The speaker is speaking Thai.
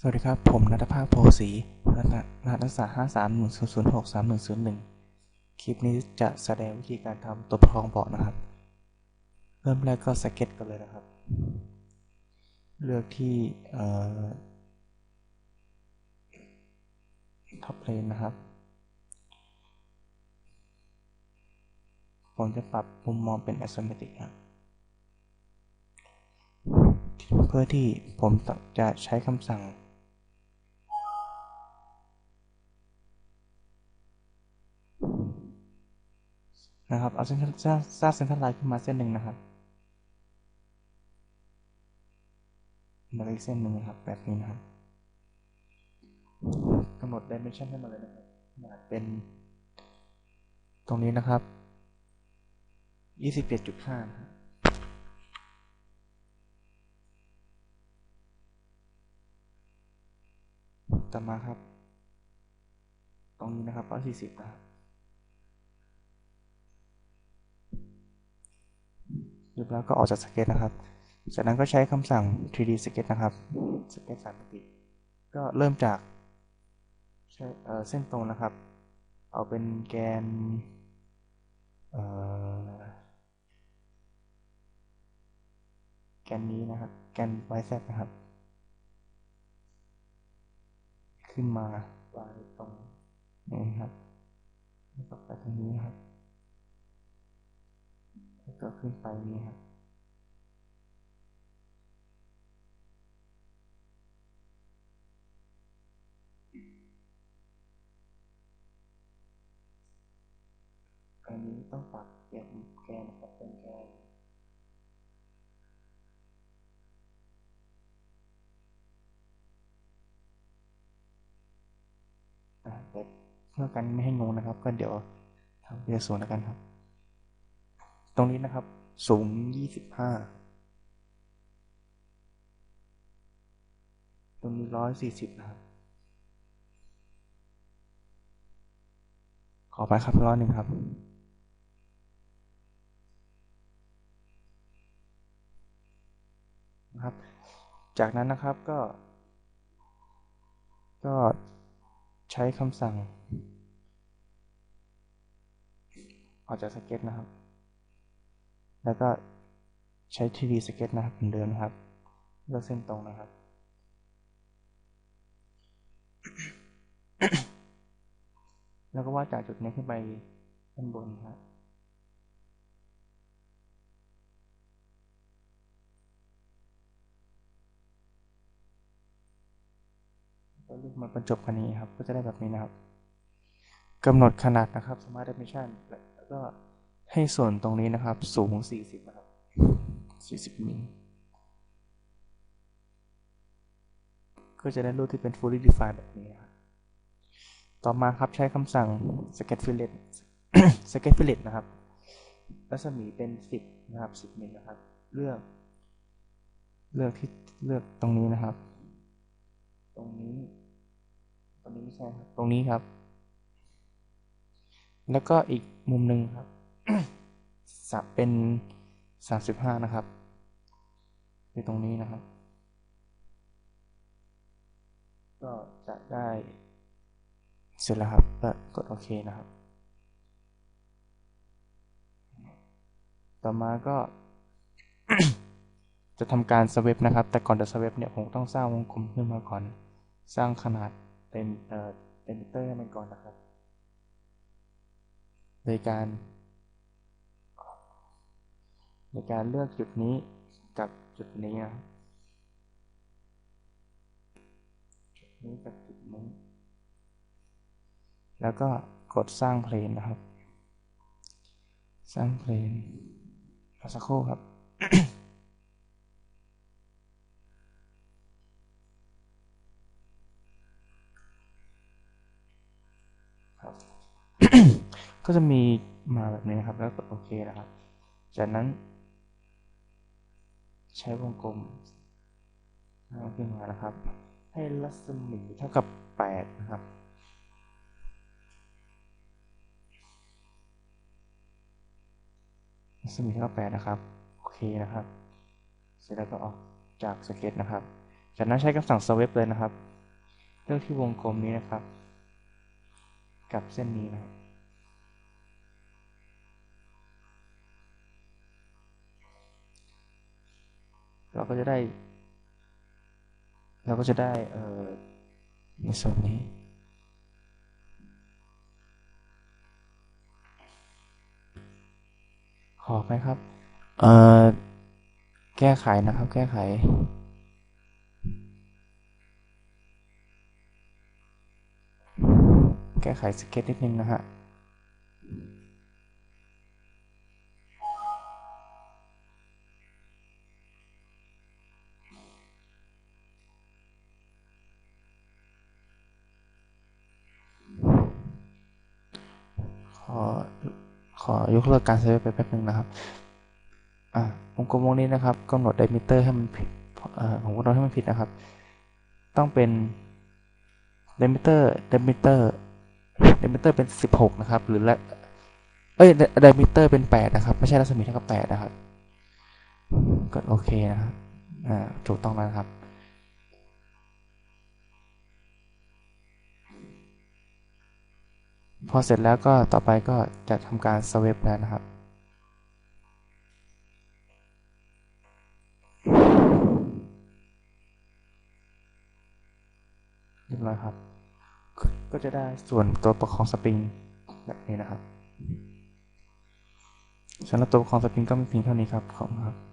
สวัสดีครับ ผมนัทภาคโพสีรหัสรหัสนักศึกษาห้าสามหนึ่งศูนย์ศูนย์หกสามหนึ่งศูนย์หนึ่งคลิปนี้จะแสดงวิธีการทำตัวประคองเบาะนะครับ เริ่มแรกก็สเก็ตกันเลยนะครับ เลือกที่ท็อปเลนนะครับ ผมจะปรับมุมมองเป็น isometric ครับเพื่อที่ผมจะใช้คำสั่ง นะครับ เอาเส้นสร้างเส้นทาลายขึ้นมาเส้นหนึ่งนะครับแล้วอีกเส้นหนึ่งนะครับ แบบนี้นะครับกำหนด dimension ให้มาเลยนะครับขนาดเป็น ตรงนี้นะครับ27.5นะครับต่อมาครับ ตรงนี้นะครับ140นะครับ รียบร้อยก็ออกจากสเก็ตนะครับ จากนั้นก็ใช้คำสั่ง 3D Sketch นะครับสเก็ตสามมิติ ก็เริ่มจากเส้นตรงนะครับ เอาเป็นแกนแกนนี้นะครับ แกน YZ นะครับ ขึ้นมาปลายตรงนี้ครับแล้วก็ไปทางนี้ครับ ก็ขึ้นไปนี้ครับอันนี้ต้องปรับแกนแกนครับเป็นแกนเพื่อกันไม่ให้งงนะครับ ก็เดี๋ยวทำเรียส่วนแล้วกันครับ ตรงนี้นะครับ สูง25ตรงนี้140นะครับ ขอไปครับร้อยหนึ่งครับ นะครับ จากนั้นนะครับก็ ก็ใช้คำสั่ง ออกจากสเก็ตนะครับ แล้วก็ใช้ 3D สเก็ตนะครับเหมือนเดิมนะครับเลือกเส้นตรงนะครับ แล้วก็วาดจากจุดนี้ขึ้นไปด้านบนครับก็เลือกมาบรรจบกันนี้ครับ ก็จะได้แบบนี้นะครับกำหนดขนาดนะครับ Smart Dimension แล้วก็ ให้ส่วนตรงนี้นะครับ สูง 40นะครับ40มิลก็จะได้รูปที่เป็น fully defined แบบนี้ครับต่อมาครับใช้คำสั่ง sketch fillet sketch fillet นะครับ รัศมีเป็น 10 นะครับ 10มิลนะครับ เลือก เลือกที่เลือกตรงนี้นะครับ ตรงนี้ ตรงนี้ไม่ใช่ครับ ตรงนี้ครับ แล้วก็อีกมุมหนึ่งครับ สับเป็น35นะครับคือตรงนี้นะครับ ก็จะได้ เสร็จแล้วครับก็กดโอเคนะครับ ต่อมาก็ จะทำการสเวปนะครับ แต่ก่อนจะสเวปเนี่ยผมต้องสร้างวงกลมขึ้นมาก่อน สร้างขนาดเป็นเอ่อเป็นมิเตอร์ให้มันก่อนนะครับ โดยการ ในการเลือกจุดนี้กับจุดนี้นะจุดนี้กับจุดนี้ แล้วก็กดสร้างเพลนนะครับ สร้างเพลนรอสักครู่ครับครับก็จะมีมาแบบนี้นะครับ แล้วกดโอเคนะครับ จากนั้น ใช้วงกลมขึ้นมานะครับ ให้รัศมีเท่ากับ 8 นะครับรัศมีเท่ากับ 8 นะครับ โอเคนะครับ เสร็จแล้วก็ออกจากสเก็ตนะครับ จากนั้นใช้คำสั่ง swap เลยนะครับ เลือกที่วงกลมนี้นะครับ กับเส้นนี้นะครับ เราก็จะได้ เราก็จะได้เออในส่วนนี้ขอไหมครับ เอ่อ แก้ไขนะครับ แก้ไขแก้ไขสเก็ตนิดนึงนะฮะ อยกเลิกการเซฟไปแป๊บนึงนะครับอะวงกลมวงนี้นะครับกำหนด diameter ให้มันผิดของเราให้มันผิดนะครับ ต้องเป็น diameter diameter diameter เป็น 16 นะครับ หรือละเอ้ย diameter เป็น 8 นะครับ ไม่ใช่รัศมีเท่ากับ 8 นะครับ กดโอเคนะครับ อ่า ถูกต้องแล้วครับ พอเสร็จแล้วก็ต่อไปก็จะทำการ swap แล้วนะครับ เรียบร้อยครับ ก็จะได้ส่วนตัวประคองสปริงแบบนี้นะครับสำหรับตัวประคองสปริงก็มีเพียงเท่านี้ครับ ขอบคุณครับ